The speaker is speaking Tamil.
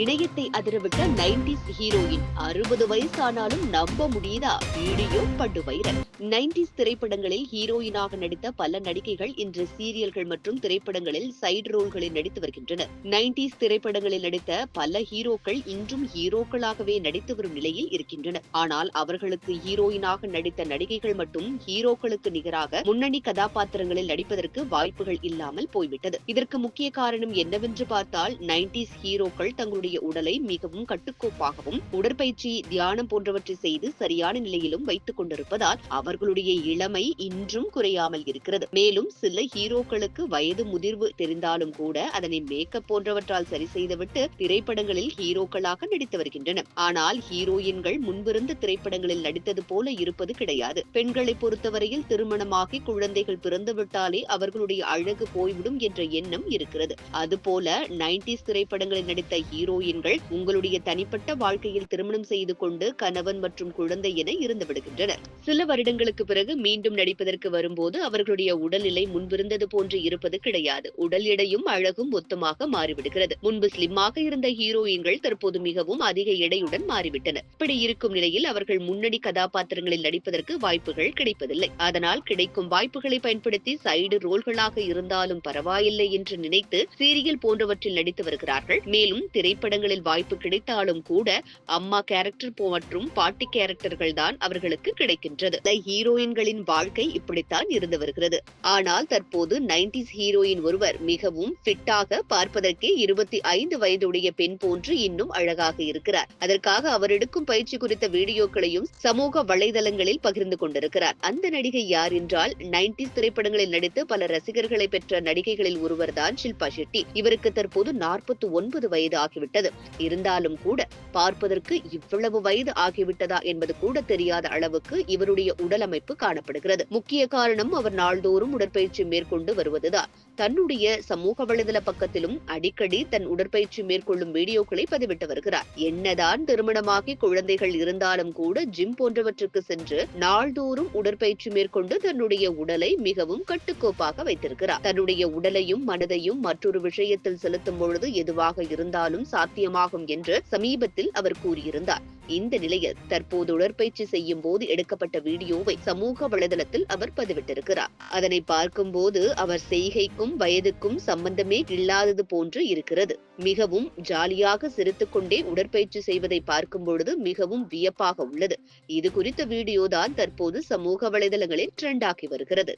இணையத்தை அதிரவிட்ட நைன்டிஸ் ஹீரோயின் அறுபது வயசானாலும் நம்ப முடியுதா? வீடியோ பண்டு வைரல். நைன்டிஸ் திரைப்படங்களில் ஹீரோயினாக நடித்த பல நடிகைகள் இன்று சீரியல்கள் மற்றும் திரைப்படங்களில் சைடு ரோல்களில் நடித்து வருகின்றனர் நைன்டிஸ் திரைப்படங்களில் நடித்த பல ஹீரோக்கள் இன்றும் ஹீரோக்களாகவே நடித்து வரும் நிலையில் இருக்கின்றனர் ஆனால் அவர்களுக்கு ஹீரோயினாக நடித்த நடிகைகள் மட்டும் ஹீரோக்களுக்கு நிகராக முன்னணி கதாபாத்திரங்களில் நடிப்பதற்கு வாய்ப்புகள் இல்லாமல் போய்விட்டது. இதற்கு முக்கிய காரணம் என்னவென்று பார்த்தால் நைன்டிஸ் ஹீரோக்கள் தங்களுடைய உடலை மிகவும் கட்டுக்கோப்பாகவும் உடற்பயிற்சி தியானம் போன்றவற்றை செய்து சரியான நிலையிலும் வைத்துக் கொண்டிருப்பதால் அவர்களுடைய இளமை இன்றும் குறையாமல் இருக்கிறது. மேலும் சில ஹீரோக்களுக்கு வயது முதிர்வு தெரிந்தாலும் கூட அதனை மேக்கப் போன்றவற்றால் சரி செய்துவிட்டு திரைப்படங்களில் ஹீரோக்களாக நடித்து வருகின்றனர். ஆனால் ஹீரோயின்கள் முன்பிருந்த திரைப்படங்களில் நடித்தது போல இருப்பது கிடையாது. பெண்களை பொறுத்தவரையில் திருமணமாகி குழந்தைகள் பிறந்துவிட்டாலே அவர்களுடைய அழகு போய்விடும் என்ற எண்ணம் இருக்கிறது. அதுபோல நைன்டிஸ் திரைப்படங்களில் நடித்த ஹீரோ ஹீரோயின்கள் உங்களுடைய தனிப்பட்ட வாழ்க்கையில் திருமணம் செய்து கொண்டு கணவன் மற்றும் குழந்தை என இருந்து விடுகின்றனர். சில வருடங்களுக்கு பிறகு மீண்டும் நடிப்பதற்கு வரும்போது அவர்களுடைய உடல்நிலை முன்பிருந்தது போன்று இருப்பது கிடையாது. உடல் எடையும் அழகும் மொத்தமாக மாறிவிடுகிறது. முன்பு ஸ்லிம்மாக இருந்த ஹீரோயின்கள் தற்போது மிகவும் அதிக எடையுடன் மாறிவிட்டனர். இப்படி இருக்கும் நிலையில் அவர்கள் முன்னணி கதாபாத்திரங்களில் நடிப்பதற்கு வாய்ப்புகள் கிடைப்பதில்லை. அதனால் கிடைக்கும் வாய்ப்புகளை பயன்படுத்தி சைடு ரோல்களாக இருந்தாலும் பரவாயில்லை என்று நினைத்து சீரியல் போன்றவற்றில் நடித்து வருகிறார்கள். மேலும் திரைப்படங்களில் வாய்ப்பு கிடைத்தாலும் கூட அம்மா கேரக்டர் மற்றும் பாட்டி கேரக்டர்கள் தான் அவர்களுக்கு கிடைக்கின்றது இந்த ஹீரோயின்களின் வாழ்க்கை இப்படித்தான் இருந்து வருகிறது. ஆனால் தற்போது நைன்டிஸ் ஹீரோயின் ஒருவர் மிகவும் ஃபிட்டாக பார்ப்பதற்கே இருபத்தி ஐந்து வயதுடைய பெண் போன்று இன்னும் அழகாக இருக்கிறார். அதற்காக அவர் எடுக்கும் பயிற்சி குறித்த வீடியோக்களையும் சமூக வலைதளங்களில் பகிர்ந்து கொண்டிருக்கிறார். அந்த நடிகை யார் என்றால் நைன்டிஸ் திரைப்படங்களில் நடித்து பல ரசிகர்களை பெற்ற நடிகைகளில் ஒருவர்தான் ஷில்பா ஷெட்டி. இவருக்கு தற்போது நாற்பத்தி ஒன்பது வயது ஆகிவிட்டது. இருந்தாலும் கூட பார்ப்பதற்கு இவ்வளவு வயது ஆகிவிட்டதா என்பது கூட தெரியாத அளவுக்கு இவர் இவருடைய உடலமைப்பு காணப்படுகிறது. முக்கிய காரணம் அவர் நாள்தோறும் உடற்பயிற்சி மேற்கொண்டு வருவதுதான். தன்னுடைய சமூக வலைதள பக்கத்திலும் அடிக்கடி தன் உடற்பயிற்சி மேற்கொள்ளும் வீடியோக்களை பதிவிட்டு வருகிறார். என்னதான் திருமணமாகி குழந்தைகள் இருந்தாலும் கூட ஜிம் போன்றவற்றுக்கு சென்று நாள்தோறும் உடற்பயிற்சி மேற்கொண்டு தன்னுடைய உடலை மிகவும் கட்டுக்கோப்பாக வைத்திருக்கிறார். தன்னுடைய உடலையும் மனதையும் மற்றொரு விஷயத்தில் செலுத்தும் பொழுது எதுவாக இருந்தாலும் சாத்தியமாகும் என்று சமீபத்தில் அவர் கூறியிருந்தார். இந்த நிலையில் தற்போது உடற்பயிற்சி செய்யும் போது எடுக்கப்பட்ட வீடியோவை சமூக வலைதளத்தில் அவர் பதிவிட்டிருக்கிறார். அதனை பார்க்கும்போது அவர் செய்கைக்கும் வயதுக்கும் சம்பந்தமே இல்லாதது போன்று இருக்கிறது. மிகவும் ஜாலியாக சிரித்துக்கொண்டே உடற்பயிற்சி செய்வதை பார்க்கும் பொழுது மிகவும் வியப்பாக உள்ளது. இது குறித்த வீடியோ தான் தற்போது சமூக வலைதளங்களில் ட்ரெண்ட் ஆகி வருகிறது.